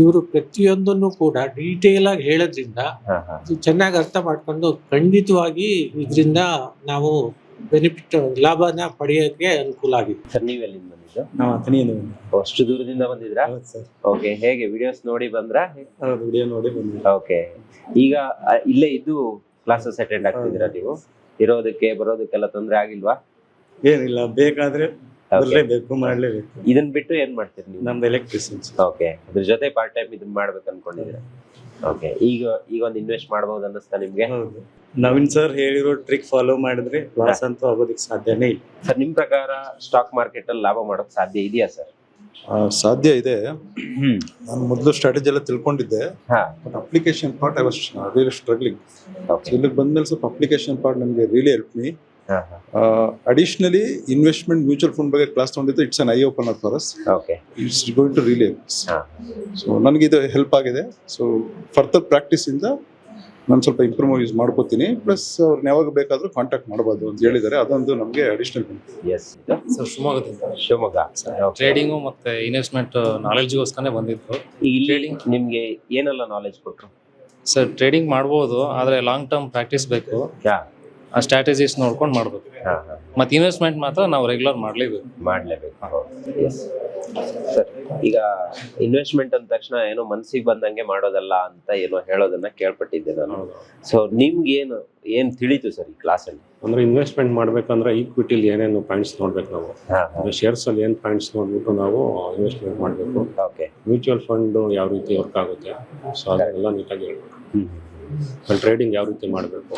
ಇವರು ಪ್ರತಿಯೊಂದನ್ನು ಕೂಡ ಡೀಟೇಲ್ ಆಗಿ ಹೇಳೋದ್ರಿಂದ ಚೆನ್ನಾಗಿ ಅರ್ಥ ಮಾಡ್ಕೊಂಡು ಖಂಡಿತವಾಗಿ ಇದರಿಂದ ನಾವು ಬೆನಿಫಿಟ್ ಲಾಭನ ಪಡೆಯೋಕೆ ಅನುಕೂಲ ಆಗಿದೆ. ಸರ್ ನೀವೆಲ್ಲಿಂದ ಬಂದಿದ್ದು? ನಾವು ಅಥಣಿಯಿಂದ ಅಷ್ಟು ದೂರದಿಂದ ಬಂದಿದ್ರಾ? ಓಕೆ ಹೇಗೆ ವಿಡಿಯೋಸ್ ನೋಡಿ ಬಂದ್ರಾ? ಹೌದು ವಿಡಿಯೋ ನೋಡಿ ಬಂದ್ವಿ ಓಕೆ ಈಗ ಇಲ್ಲೇ ಇದ್ದು ಕ್ಲಾಸಸ್ ಅಟೆಂಡ್ ಆಗ್ತಿದ್ದೀರಾ ನೀವು? ಇರೋದಕ್ಕೆ ಬರೋದಕ್ಕೆಲ್ಲ ತೊಂದರೆ ಆಗಿಲ್ವಾ? ಏನಿಲ್ಲ ಬೇಕಾದ್ರೆ ಬರಲೇಬೇಕು ಮಾಡಲೇಬೇಕು. ಇದನ್ನ ಬಿಟ್ಟು ಏನ್ ಮಾಡ್ತೀರಿ ನೀವು? ನಮ್ದು ಎಲೆಕ್ಟ್ರಿಷಿಯನ್ಸ್ ಓಕೆ ಅದ್ರ ಜೊತೆ ಪಾರ್ಟ್ ಟೈಮ್ ಇದನ್ನ ಮಾಡ್ಬೇಕು ಅನ್ಕೊಂಡಿದ್ದೀರಾ ಓಕೆ ಈಗ ಈಗ ಒಂದು ಇನ್ವೆಸ್ಟ್ ಮಾಡಬಹುದು ಅನ್ನಿಸ್ತಾ ನಿಮ್ಗೆ? ನವೀನ್ ಸರ್ ಹೇಳಿರೋ ಟ್ರಿಕ್ ಫಾಲೋ ಮಾಡಿದ್ರೆ ಲಾಸ್ ಅಂತೂ ಆಗೋದಕ್ಕೆ ಸಾಧ್ಯನೇ ಇಲ್ಲ. ಸರ್ ನಿಮ್ ಪ್ರಕಾರ ಸ್ಟಾಕ್ ಮಾರ್ಕೆಟ್ ಅಲ್ಲಿ ಲಾಭ ಮಾಡೋಕ್ ಸಾಧ್ಯ ಇದೆಯಾ ಸರ್ ಆ, ಸಾಧ್ಯ ಇದೆ. ನಾನು ಮೊದಲು ಸ್ಟ್ರಾಟಜಿ ಎಲ್ಲ ತಿಳ್ಕೊಂಡಿದ್ದೆ. But application part I was really struggling ಇಲ್ಲಿಗೆ ಬಂದ್ಮೇಲೆ ಸ್ವಲ್ಪ ಅಪ್ಲಿಕೇಶನ್ ಪಾರ್ಟ್ ನನಗೆ really help me additionally investment mutual fund ಬಗ್ಗೆ ಕ್ಲಾಸ್ ತೊಗೊಂಡಿದ್ದು it's an eye open for us okay it's going to really so ನನಗೆ ಇದು ಹೆಲ್ಪ್ ಆಗಿದೆ. ಸೊ ಫರ್ದರ್ ಪ್ರಾಕ್ಟೀಸ್ ಇಂದ ನಾನು ಸ್ವಲ್ಪ ಇಂಪ್ರೂವ್ ಯೂಸ್ ಮಾಡ್ಕೋತೀನಿ. ಪ್ಲಸ್ ಅವ್ರನ್ನ ಯಾವಾಗ ಬೇಕಾದ್ರೂ ಕಾಂಟ್ಯಾಕ್ಟ್ ಮಾಡ್ಬೋದು ಅಂತ ಹೇಳಿದ್ದಾರೆ ಅದೊಂದು ನಮಗೆ ಅಡಿಷನಲ್ ಎಸ್ ಸರ್ ಶಿವಮೊಗ್ಗದಿಂದ ಶಿವಮೊಗ್ಗ ಟ್ರೇಡಿಂಗು ಮತ್ತೆ ಇನ್ವೆಸ್ಟ್ಮೆಂಟ್ ನಾಲೆಡ್ಜ್ಗೋಸ್ಕರನೇ ಬಂದಿದ್ದು. ಇಲ್ಲಿ ನಿಮ್ಗೆ ಏನೆಲ್ಲ ನಾಲೆಜ್ ಕೊಟ್ರು? ಸರ್ ಟ್ರೇಡಿಂಗ್ ಮಾಡ್ಬೋದು ಆದರೆ ಲಾಂಗ್ ಟರ್ಮ್ ಪ್ರಾಕ್ಟೀಸ್ ಬೇಕು. ಆ ಸ್ಟ್ರಾಟಜೀಸ್ ನೋಡ್ಕೊಂಡು ಮಾಡ್ಬೇಕು. ಮತ್ತೆ ಇನ್ವೆಸ್ಟ್ಮೆಂಟ್ ಮಾತ್ರ ನಾವು ರೆಗ್ಯುಲರ್ ಮಾಡಲೇಬೇಕು. ಮಾಡ್ಲೇಬೇಕು. ಎಸ್ ಸರ್ ಈಗ ಇನ್ವೆಸ್ಟ್ಮೆಂಟ್ ಅಂದ ತಕ್ಷಣ ಏನೋ ಮನ್ಸಿಗೆ ಬಂದಂಗೆ ಮಾಡೋದಲ್ಲ ಅಂತ ಏನೋ ಹೇಳೋದನ್ನ ಕೇಳ್ಪಟ್ಟಿದ್ದೆ ನಾನು. ಸೊ ನಿಮ್ಗೆ ಏನು ಏನ್ ತಿಳಿತು ಸರ್ ಈ ಕ್ಲಾಸಲ್ಲಿ ಅಂದ್ರೆ ಇನ್ವೆಸ್ಟ್ಮೆಂಟ್ ಮಾಡ್ಬೇಕಂದ್ರೆ ಈಕ್ವಿಟಿಲಿ ಏನೇನು ಪಾಯಿಂಟ್ಸ್ ನೋಡ್ಬೇಕು ನಾವು. ಶೇರ್ಸ್ ಅಲ್ಲಿ ಏನ್ ಪಾಯಿಂಟ್ಸ್ ನೋಡ್ಬಿಟ್ಟು ನಾವು ಇನ್ವೆಸ್ಟ್ಮೆಂಟ್ ಮಾಡಬೇಕು. ಓಕೆ ಮ್ಯೂಚುವಲ್ ಫಂಡ್ ಯಾವ ರೀತಿ ವರ್ಕ್ ಆಗುತ್ತೆ. ಸೊ ಅದೆಲ್ಲ ನೀಟಾಗಿ ಹೇಳ್ಬೇಕು. ಟ್ರೇಡಿಂಗ್ ಯಾವ ರೀತಿ ಮಾಡಬೇಕು.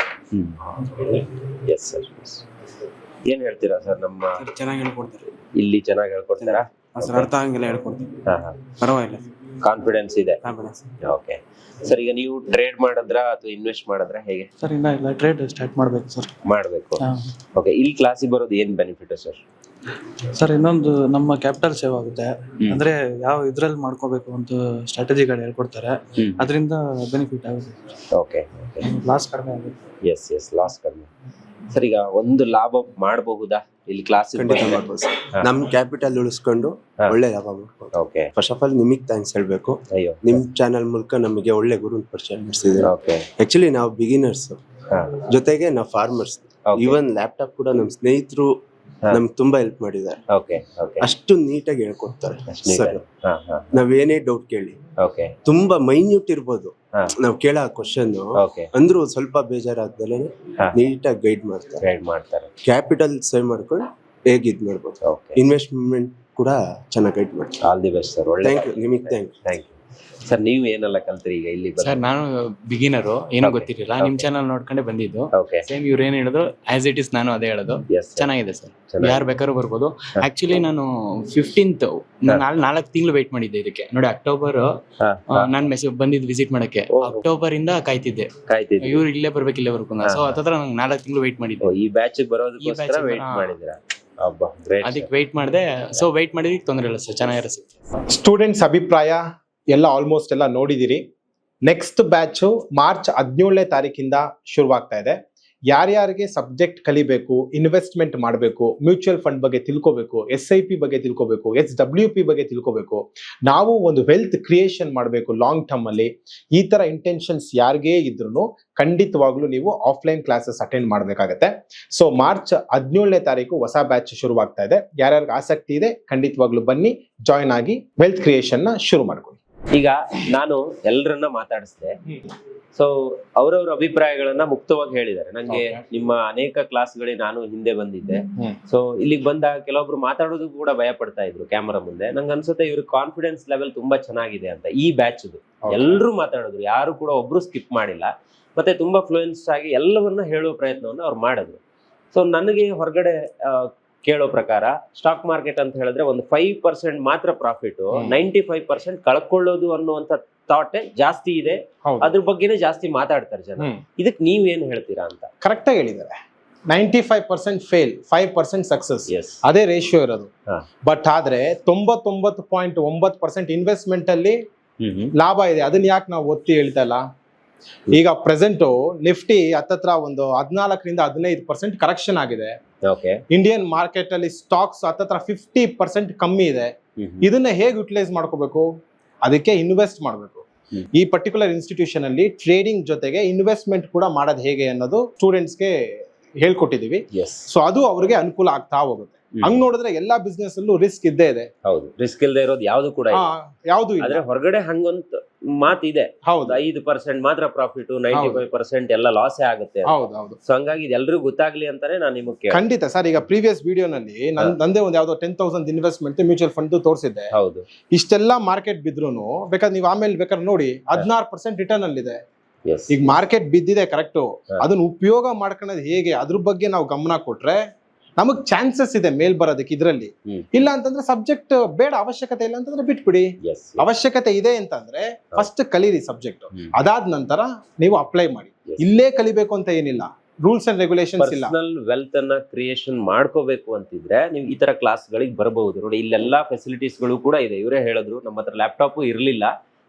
ಎಸ್ ಸರ್ ಏನ್ ಹೇಳ್ತೀರಾ ಸರ್ ನಮ್ಮ ಚೆನ್ನಾಗಿ ಹೇಳ್ಕೊಡ್ತಾರೆ. ಇಲ್ಲಿ ಚೆನ್ನಾಗಿ ಹೇಳ್ಕೊಡ್ತಾರಾ? ಸರ್ ಅರ್ಥ ಆಗಂಗಿಲ್ಲ ಹೇಳ್ಕೊಡ್ತೀನಿ. ಹಾ ಹಾ. ಪರವಾಗಿಲ್ಲ. ಕಾನ್ಫಿಡೆನ್ಸ್ ಇದೆ. ಕಾನ್ಫಿಡೆನ್ಸ್ ಓಕೆ ಸರ್ ಈಗ ನೀವು ಟ್ರೇಡ್ ಮಾಡಿದ್ರ ಅಥವಾ ಇನ್ವೆಸ್ಟ್ ಮಾಡಿದ್ರ ಹೇಗೆ? ಸರ್ ಇನ್ನ ಇಲ್ಲ. ಟ್ರೇಡ್ ಸ್ಟಾರ್ಟ್ ಮಾಡ್ಬೇಕು ಸರ್ ಮಾಡ್ಬೇಕು. ಓಕೆ ಇಲ್ಲಿ ಕ್ಲಾಸಿಗೆ ಬರೋದು ಏನ್ ಬೆನಿಫಿಟ್ ಸರ್ ಸರ್ ಇನ್ನೊಂದು ನಮ್ಮ ಕ್ಯಾಪಿಟಲ್ ಸೇವ್ ಆಗುತ್ತೆ. ಅಂದ್ರೆ ಯಾವ ಇದ್ರಲ್ಲಿ ಮಾಡ್ಕೋಬೇಕು ಅಂತ ಸ್ಟ್ರಾಟಜಿಗಳು ಹೇಳ್ಕೊಡ್ತಾರೆ. ಅದರಿಂದ ಬೆನಿಫಿಟ್ ಆಗುತ್ತೆ ಓಕೆ ಲಾಸ್ ಕಡಿಮೆ ಆಗುತ್ತೆ. ಎಸ್ ಎಸ್ ಲಾಸ್ ಕಡಿಮೆ. ಸರ್ ಈಗ ಒಂದು ಲಾಭ ಮಾಡಬಹುದಾ? ಇಲ್ಲಿ ಕ್ಲಾಸ್ ಖಂಡಿತ ಮಾಡ್ಬೋದು ಸರ್. ನಮ್ ಕ್ಯಾಪಿಟಲ್ ಉಳಿಸ್ಕೊಂಡು ಒಳ್ಳೆ ಲಾಭ ಮಾಡ್ಬೋದು. ಓಕೆ ಫಸ್ಟ್ ಆಫ್ ಆಲ್ ನಿಮಗ್ ಥ್ಯಾಂಕ್ಸ್ ಹೇಳ್ಬೇಕು. ಅಯ್ಯೋ. ನಿಮ್ ಚಾನಲ್ ಮೂಲಕ ನಮಗೆ ಒಳ್ಳೆ ಗುರು ಪರಿಚಯ ಮಾಡಿಸಿದ್ರೆ ಓಕೆ ಆಕ್ಚುಲಿ ನಾವು ಬಿಗಿನರ್ಸ್ ಜೊತೆಗೆ ನಾವು ಫಾರ್ಮರ್ಸ್ ಇವನ್ ಲ್ಯಾಪ್ಟಾಪ್ ಕೂಡ ನಮ್ ಸ್ನೇಹಿತರು ನಮ್ಗೆ ತುಂಬಾ ಹೆಲ್ಪ್ ಮಾಡಿದ್ದಾರೆ. ಓಕೆ ಓಕೆ ಅಷ್ಟು ನೀಟಾಗಿ ಹೇಳ್ಕೊಡ್ತಾರೆ ಸರ್. ನಾವೇನೇ ಡೌಟ್ ಕೇಳಿ ಓಕೆ ತುಂಬಾ ಮೈನ್ಯೂಟ್ ಇರ್ಬೋದು. ನಾವು ಕೇಳೋ ಕ್ವಶನ್ ಅಂದ್ರೂ ಸ್ವಲ್ಪ ಬೇಜಾರಾದ್ಮೇಲೆ ನೀಟಾಗಿ ಗೈಡ್ ಮಾಡ್ತಾರೆ. ಗೈಡ್ ಮಾಡ್ತಾರೆ. ಕ್ಯಾಪಿಟಲ್ ಸೇವ್ ಮಾಡ್ಕೊಂಡು ಹೇಗೆ ಇದ್ ಮಾಡ್ಬೋದು. ಇನ್ವೆಸ್ಟ್ಮೆಂಟ್ ಕೂಡ ಚೆನ್ನಾಗಿ ಗೈಡ್ ಮಾಡ್ತಾರೆ. All the best sir thank you ನಿಮಗೆ thank you thank you sir ನೀವು ಏನೆಲ್ಲ ಕಲ್ತ್ರಿ ಈಗ ಇಲ್ಲಿ ಸರ್ ನಾನು ಬಿಗಿನರು ಏನೋ ಗೊತ್ತಿರಲಿಲ್ಲ. ನಿಮ್ ಚಾನಲ್ ನೋಡ್ಕೊಂಡೆ ಬಂದಿದ್ದು. ಓಕೆ ಸೇಮ್ ಇವ್ರು ಏನ್ ಹೇಳಿದ್ರು ಆಸ್ ಇಟ್ ಇಸ್ ನಾನು ಅದೇ ಹೇಳೋದು. ಚೆನ್ನಾಗಿದೆ ಸರ್ ಚೆನ್ನಾಗಿದೆ. ಯಾರು ಬೇಕಾದ್ರೂ ಬರ್ಬೋದು. ಆಕ್ಚುಲಿ ನಾನು ಫಿಫ್ಟೀನ್ತ್ ನಾಲ್ ನಾಲ್ಕು ತಿಂಗಳು ವೇಟ್ ಮಾಡಿದ್ದೆ ಇದಕ್ಕೆ. ನೋಡಿ ಅಕ್ಟೋಬರ್ ನಾನು ಮೆಸೇಜ್ ಬಂದಿದ್ ವಿಸಿಟ್ ಮಾಡಕ್ಕೆ. ಅಕ್ಟೋಬರ್ ಇಂದ ಕಾಯ್ತಿದ್ದೆ. ಇವ್ರು ಇಲ್ಲೇ ಬರ್ಬೇಕು ಇಲ್ಲೇ ಬರ್ಬೇಕು ಸೊ ಹತ್ತತ್ರ ನಂಗೆ ನಾಲ್ಕು ತಿಂಗಳು ವೇಟ್ ಮಾಡಿದ್ದೆ. ಈ ಬ್ಯಾಚ್ ಬರೋದಕ್ಕೋಸ್ಕರ batch ಗೆ ವೇಟ್ ಹಾ. ಮಾಡಿದ್ರ ಅಬ್ಬಾ ಗ್ರೇಟ್ ಅದಕ್ಕೆ ವೇಟ್ ಮಾಡಿದೆ. ಸೊ ವೇಟ್ ಮಾಡಿದಕ್ಕೆ ತೊಂದರೆ ಇಲ್ಲ ಸರ್ ಚೆನ್ನಾಗಿರೋ ಸಿಕ್ತು ಸ್ಟೂಡೆಂಟ್ಸ್ ಅಭಿಪ್ರಾಯ? ಎಲ್ಲ ಆಲ್ಮೋಸ್ಟ್ ಎಲ್ಲ ನೋಡಿದಿರಿ. ನೆಕ್ಸ್ಟ್ ಬ್ಯಾಚು ಮಾರ್ಚ್ ಹದಿನೇಳನೇ ತಾರೀಕಿಂದ ಶುರುವಾಗ್ತಾ ಇದೆ. ಯಾರ್ಯಾರಿಗೆ ಸಬ್ಜೆಕ್ಟ್ ಕಲಿಬೇಕು ಇನ್ವೆಸ್ಟ್ಮೆಂಟ್ ಮಾಡಬೇಕು ಮ್ಯೂಚುವಲ್ ಫಂಡ್ ಬಗ್ಗೆ ತಿಳ್ಕೋಬೇಕು ಎಸ್ ಐ ಪಿ ಬಗ್ಗೆ ತಿಳ್ಕೋಬೇಕು ಎಸ್ ಡಬ್ಲ್ಯೂ ಪಿ ಬಗ್ಗೆ ತಿಳ್ಕೋಬೇಕು, ನಾವು ಒಂದು ವೆಲ್ತ್ ಕ್ರಿಯೇಷನ್ ಮಾಡಬೇಕು ಲಾಂಗ್ ಟರ್ಮ್ ಅಲ್ಲಿ, ಈ ತರ ಇಂಟೆನ್ಷನ್ಸ್ ಯಾರಿಗೇ ಇದ್ರು ಖಂಡಿತವಾಗ್ಲೂ ನೀವು ಆಫ್ಲೈನ್ ಕ್ಲಾಸಸ್ ಅಟೆಂಡ್ ಮಾಡಬೇಕಾಗತ್ತೆ. ಸೊ ಮಾರ್ಚ್ ಹದಿನೇಳನೇ ತಾರೀಕು ಹೊಸ ಬ್ಯಾಚ್ ಶುರುವಾಗ್ತಾ ಇದೆ. ಯಾರ್ಯಾರಿಗೆ ಆಸಕ್ತಿ ಇದೆ, ಖಂಡಿತವಾಗ್ಲೂ ಬನ್ನಿ ಜಾಯ್ನ್ ಆಗಿ ವೆಲ್ತ್ ಕ್ರಿಯೇಷನ್ನ ಶುರು ಮಾಡ್ಕೊಳ್ಳಿ. ಈಗ ನಾನು ಎಲ್ಲರನ್ನ ಮಾತಾಡಿಸ್ದೆ. ಸೊ ಅವ್ರವ್ರ ಅಭಿಪ್ರಾಯಗಳನ್ನ ಮುಕ್ತವಾಗಿ ಹೇಳಿದ್ದಾರೆ. ನಂಗೆ ನಿಮ್ಮ ಅನೇಕ ಕ್ಲಾಸ್ಗಳಿಗೆ ನಾನು ಹಿಂದೆ ಬಂದಿದ್ದೆ. ಸೊ ಇಲ್ಲಿಗೆ ಬಂದಾಗ ಕೆಲವೊಬ್ರು ಮಾತಾಡೋದು ಕೂಡ ಭಯ ಪಡ್ತಾ ಇದ್ರು ಕ್ಯಾಮರಾ ಮುಂದೆ. ನಂಗೆ ಅನ್ಸುತ್ತೆ ಇವ್ರ ಕಾನ್ಫಿಡೆನ್ಸ್ ಲೆವೆಲ್ ತುಂಬಾ ಚೆನ್ನಾಗಿದೆ ಅಂತ ಈ ಬ್ಯಾಚ್ ಎಲ್ಲರೂ ಮಾತಾಡಿದ್ರು. ಯಾರು ಕೂಡ ಒಬ್ರು ಸ್ಕಿಪ್ ಮಾಡಿಲ್ಲ. ಮತ್ತೆ ತುಂಬಾ ಫ್ಲೂಯೆನ್ಸ್ ಆಗಿ ಎಲ್ಲವನ್ನ ಹೇಳುವ ಪ್ರಯತ್ನವನ್ನು ಅವ್ರು ಮಾಡಿದ್ರು. ಸೊ ನನಗೆ ಹೊರಗಡೆ ಕೇಳೋ ಪ್ರಕಾರ ಸ್ಟಾಕ್ ಮಾರ್ಕೆಟ್ ಅಂತ ಹೇಳಿದ್ರೆ ಒಂದು ಫೈವ್ ಪರ್ಸೆಂಟ್ ಮಾತ್ರ ಪ್ರಾಫಿಟ್ ನೈಂಟಿ ಫೈವ್ ಪರ್ಸೆಂಟ್ ಕಳ್ಕೊಳ್ಳೋದು ಅನ್ನುವಂತ ಥಾಟ್ ಜಾಸ್ತಿ ಇದೆ. ಅದ್ರ ಬಗ್ಗೆನೇ ಜಾಸ್ತಿ ಮಾತಾಡ್ತಾರೆ ಜನ. ಇದಕ್ಕೆ ನೀವೇನು ಹೇಳ್ತೀರಾ ಅಂತ? ಕರೆಕ್ಟಾಗಿ ಹೇಳಿದ್ದಾರೆ. Ninety five percent fail five percent success ಅದೇ ರೇಷಿಯೋ ಇರೋದು. ಬಟ್ ಆದ್ರೆ ತೊಂಬತ್ತೊಂಬತ್ತು ಪಾಯಿಂಟ್ ಒಂಬತ್ತು ಪರ್ಸೆಂಟ್ ಇನ್ವೆಸ್ಟ್ಮೆಂಟ್ ಅಲ್ಲಿ ಲಾಭ ಇದೆ. ಅದನ್ನ ಯಾಕೆ ನಾವು ಒತ್ತಿ ಹೇಳ್ತಾ ಇಲ್ಲ? ಈಗ ಪ್ರೆಸೆಂಟು ನಿಫ್ಟಿ ಹತ್ತತ್ರ ಒಂದು ಹದಿನಾಲ್ಕರಿಂದ ಹದಿನೈದು ಪರ್ಸೆಂಟ್ ಕರೆಕ್ಷನ್ ಆಗಿದೆ. ಇಂಡಿಯನ್ ಮಾರ್ಕೆಟ್ ಅಲ್ಲಿ ಸ್ಟಾಕ್ಸ್ ಹತ್ತತ್ರ ಫಿಫ್ಟಿ ಪರ್ಸೆಂಟ್ ಕಮ್ಮಿ ಇದೆ. ಇದನ್ನ ಹೇಗೆ ಯುಟಿಲೈಸ್ ಮಾಡ್ಕೋಬೇಕು? ಅದಕ್ಕೆ ಇನ್ವೆಸ್ಟ್ ಮಾಡಬೇಕು. ಈ ಪರ್ಟಿಕ್ಯುಲರ್ ಇನ್ಸ್ಟಿಟ್ಯೂಷನ್ ಅಲ್ಲಿ ಟ್ರೇಡಿಂಗ್ ಜೊತೆಗೆ ಇನ್ವೆಸ್ಟ್ಮೆಂಟ್ ಕೂಡ ಮಾಡೋದು ಹೇಗೆ ಅನ್ನೋದು ಸ್ಟೂಡೆಂಟ್ಸ್ಗೆ ಹೇಳ್ಕೊಟ್ಟಿದೀವಿ. ಸೊ ಅದು ಅವ್ರಿಗೆ ಅನುಕೂಲ ಆಗ್ತಾ ಹೋಗುತ್ತೆ. ಹಂಗ್ ನೋಡಿದ್ರೆ ಎಲ್ಲಾ ಬಿಸ್ನೆಸ್ ಅಲ್ಲೂ ರಿಸ್ಕ್ ಇದ್ದೇ ಇದೆ. ಹೌದು. ರಿಸ್ಕ್ ಇಲ್ಲದೆ ಇರೋದು ಯಾವ್ದು ಕೂಡ ಇಲ್ಲ. ಯಾವ್ದು. ಆದ್ರೆ ಹೊರಗಡೆ ಹಂಗಂತ ಮಾತಿದೆ. ಹೌದು. ಐದು ಪರ್ಸೆಂಟ್ ಮಾತ್ರ ಪ್ರಾಫಿಟ್ ನೈಂಟಿ ಫೈವ್ ಪರ್ಸೆಂಟ್ ಎಲ್ಲ ಲಾಸ್ ಆಗುತ್ತೆ ಹೌದು ಹೌದು. ಸೊ ಹಂಗಾಗಿ ಇದೆಲ್ಲರಿಗೂ ಗೊತ್ತಾಗ್ಲಿ ಅಂತಾನೆ ನಾನು ನಿಮಗೆ. ಖಂಡಿತ. ಸರ್ ಈಗ ಪ್ರೀವಿಯಸ್ ವಿಡಿಯೋನಲ್ಲಿ ನಂದೇ ಒಂದು ಯಾವ್ದೋ ten thousand investment mutual fund ತೋರಿಸಿದ್ದೆ. ಹೌದು. ಇಷ್ಟೆಲ್ಲ ಮಾರ್ಕೆಟ್ ಬಿದ್ರು ಬೇಕಾದ್ರೆ ನೀವು ಆಮೇಲೆ ಬೇಕಾದ್ರೆ ನೋಡಿ ಹದಿನಾರು ಪರ್ಸೆಂಟ್ ರಿಟರ್ನ್ ಅಲ್ಲಿದೆ. ಈಗ ಮಾರ್ಕೆಟ್ ಬಿದ್ದಿದೆ ಕರೆಕ್ಟ್ ಅದನ್ನ ಉಪಯೋಗ ಮಾಡ್ಕೊಳ್ಳೋದು ಹೇಗೆ? ಅದ್ರ ಬಗ್ಗೆ ನಾವು ಗಮನ ಕೊಟ್ರೆ ನಮಗ್ ಚಾನ್ಸಸ್ ಇದೆ ಮೇಲ್ ಬರೋದಕ್ಕೆ ಇದ್ರಲ್ಲಿ. ಇಲ್ಲ ಅಂತಂದ್ರೆ ಸಬ್ಜೆಕ್ಟ್ ಬೇಡ ಅವಶ್ಯಕತೆ ಇಲ್ಲ ಅಂತಂದ್ರೆ ಬಿಟ್ಬಿಡಿ. ಅವಶ್ಯಕತೆ ಇದೆ ಅಂತಂದ್ರೆ ಫಸ್ಟ್ ಕಲೀರಿ ಸಬ್ಜೆಕ್ಟ್ ಅದಾದ ನಂತರ ನೀವು ಅಪ್ಲೈ ಮಾಡಿ. ಇಲ್ಲೇ ಕಲಿಬೇಕು ಅಂತ ಏನಿಲ್ಲ. ರೂಲ್ಸ್ ಅಂಡ್ ರೆಗ್ಯುಲೇಷನ್ಸ್ ಇಲ್ಲ. ಪರ್ಸನಲ್ ವೆಲ್ತ್ ಅನ್ನ ಕ್ರಿಯೇಷನ್ ಮಾಡ್ಕೋಬೇಕು ಅಂತಿದ್ರೆ ನೀವು ಈ ತರ ಕ್ಲಾಸ್ ಗಳಿಗೆ ಬರಬಹುದು. ನೋಡಿ ಇಲ್ಲೆಲ್ಲಾ ಫೆಸಿಲಿಟೀಸ್ಗಳು ಕೂಡ ಇದೆ. ಇವರೇ ಹೇಳಿದ್ರು ನಮ್ಮ ಹತ್ರ ಲ್ಯಾಪ್ಟಾಪ್ ಇರಲಿಲ್ಲ.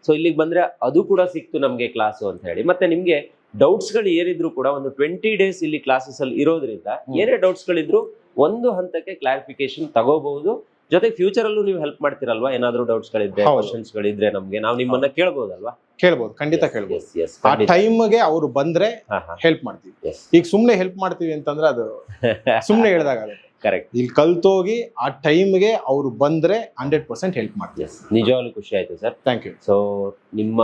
ಸೊ ಇಲ್ಲಿಗೆ ಬಂದ್ರೆ ಅದು ಕೂಡ ಸಿಕ್ತು ನಮಗೆ ಕ್ಲಾಸು ಅಂತ ಹೇಳಿ. ಮತ್ತೆ ನಿಮ್ಗೆ ಡೌಟ್ಸ್ಗಳು ಏನಿದ್ರು ಕೂಡ ಒಂದು ಟ್ವೆಂಟಿ ಡೇಸ್ ಇಲ್ಲಿ ಕ್ಲಾಸಸ್ ಅಲ್ಲಿ ಇರೋದ್ರಿಂದ ಏನೇ ಡೌಟ್ಸ್ ಗಳಿದ್ರು ಒಂದು ಹಂತಕ್ಕೆ ಕ್ಲಾರಿಫಿಕೇಶನ್ ತಗೋಬಹುದು. ಜೊತೆ ಫ್ಯೂಚರ್ ಅಲ್ಲೂ ನೀವು ಹೆಲ್ಪ್ ಮಾಡ್ತಿರಲ್ವಾ? ಏನಾದ್ರೂ ಡೌಟ್ಸ್ ಗಳಿದ್ರೆ. ಕ್ವಶನ್ಸ್ ಗಳಿದ್ರೆ ನಮ್ಗೆ ನಾವು ನಿಮ್ಮನ್ನ ಕೇಳಬಹುದಲ್ವಾ ಕೇಳ್ಬೋದು ಖಂಡಿತ ಕೇಳ್ಬೋದು. ಆ. ಟೈಮ್ಗೆ ಅವರು ಬಂದ್ರೆ ಹೆಲ್ಪ್ ಮಾಡ್ತೀವಿ. ಈಗ ಸುಮ್ನೆ ಹೆಲ್ಪ್ ಮಾಡ್ತೀವಿ ಅಂತಂದ್ರೆ ಅದು ಸುಮ್ನೆ ಹೇಳಿದಾಗ ಕರೆಕ್ಟ್ ಇಲ್ಲಿ ಕಲ್ತೋಗಿ ಆ ಟೈಮ್ಗೆ ಅವರು ಬಂದ್ರೆ ಹಂಡ್ರೆಡ್ ಪರ್ಸೆಂಟ್ ಹೆಲ್ಪ್ ಮಾಡ್ತೀವಿ. ನಿಜವಾಗ್ಲೂ ಖುಷಿ ಆಯ್ತು ಸರ್. ಥ್ಯಾಂಕ್ ಯು ಸೊ ನಿಮ್ಮ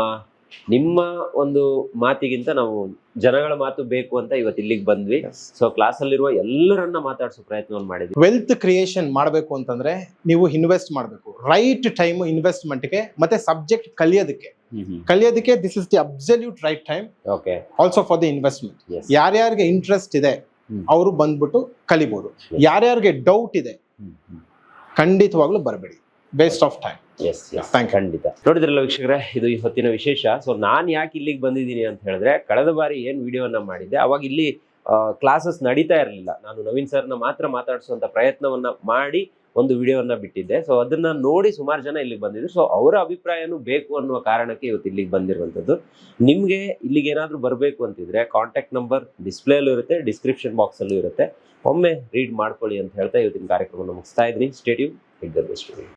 ನಿಮ್ಮ ಒಂದು ಮಾತಿಗಿಂತ ನಾವು ಜನಗಳ ಮಾತು ಬೇಕು ಅಂತ ಇವತ್ತು ಇಲ್ಲಿಗೆ ಬಂದ್ವಿ. ಸೊ ಕ್ಲಾಸ್ ಅಲ್ಲಿರುವ ಎಲ್ಲರನ್ನ ಮಾತಾಡಿಸೋ ಪ್ರಯತ್ನವನ್ನು ಮಾಡಿದ್ವಿ. ವೆಲ್ತ್ ಕ್ರಿಯೇಷನ್ ಮಾಡಬೇಕು ಅಂತಂದ್ರೆ ನೀವು ಇನ್ವೆಸ್ಟ್ ಮಾಡಬೇಕು. ರೈಟ್ ಟೈಮ್ ಇನ್ವೆಸ್ಟ್ಮೆಂಟ್ಗೆ ಮತ್ತೆ ಸಬ್ಜೆಕ್ಟ್ ಕಲಿಯೋದಕ್ಕೆ. ಕಲಿಯೋದಕ್ಕೆ this is the absolute right time okay also for the investment ಯಾರ್ಯಾರಿಗೆ ಇಂಟ್ರೆಸ್ಟ್ ಇದೆ ಅವರು ಬಂದ್ಬಿಟ್ಟು ಕಲಿಬಹುದು ಯಾರ್ಯಾರಿಗೆ ಡೌಟ್ ಇದೆ ಖಂಡಿತವಾಗ್ಲೂ ಬರಬೇಡಿ. Waste of time yes yes ಖಂಡಿತ. ನೋಡಿದ್ರಲ್ಲ ವೀಕ್ಷಕರೇ ಇದು ಇವತ್ತಿನ ವಿಶೇಷ. ಸೊ ನಾನು ಯಾಕೆ ಇಲ್ಲಿಗೆ ಬಂದಿದ್ದೀನಿ ಅಂತ ಹೇಳಿದ್ರೆ ಕಳೆದ ಬಾರಿ ಏನು ವಿಡಿಯೋನ ಮಾಡಿದ್ದೆ ಅವಾಗ ಇಲ್ಲಿ ಕ್ಲಾಸಸ್ ನಡೀತಾ ಇರಲಿಲ್ಲ. ನಾನು ನವೀನ್ ಸರ್ನ ಮಾತ್ರ ಮಾತಾಡಿಸುವಂಥ ಪ್ರಯತ್ನವನ್ನ ಮಾಡಿ ಒಂದು ವಿಡಿಯೋವನ್ನ ಬಿಟ್ಟಿದ್ದೆ. ಸೊ ಅದನ್ನ ನೋಡಿ ಸುಮಾರು ಜನ ಇಲ್ಲಿಗೆ ಬಂದಿದ್ರು. ಸೊ ಅವರ ಅಭಿಪ್ರಾಯನೂ ಬೇಕು ಅನ್ನುವ ಕಾರಣಕ್ಕೆ ಇವತ್ತು ಇಲ್ಲಿಗೆ ಬಂದಿರುವಂಥದ್ದು. ನಿಮಗೆ ಇಲ್ಲಿಗೆ ಏನಾದರೂ ಬರಬೇಕು ಅಂತಿದ್ರೆ ಕಾಂಟ್ಯಾಕ್ಟ್ ನಂಬರ್ ಡಿಸ್ಪ್ಲೇಲೂ ಇರುತ್ತೆ ಡಿಸ್ಕ್ರಿಪ್ಷನ್ ಬಾಕ್ಸಲ್ಲೂ ಇರುತ್ತೆ. ಒಮ್ಮೆ ರೀಡ್ ಮಾಡ್ಕೊಳ್ಳಿ ಅಂತ ಹೇಳ್ತಾ ಇವತ್ತಿನ ಕಾರ್ಯಕ್ರಮವನ್ನು ಮುಗಿಸ್ತಾ ಇದ್ದೀನಿ. Stadium best studio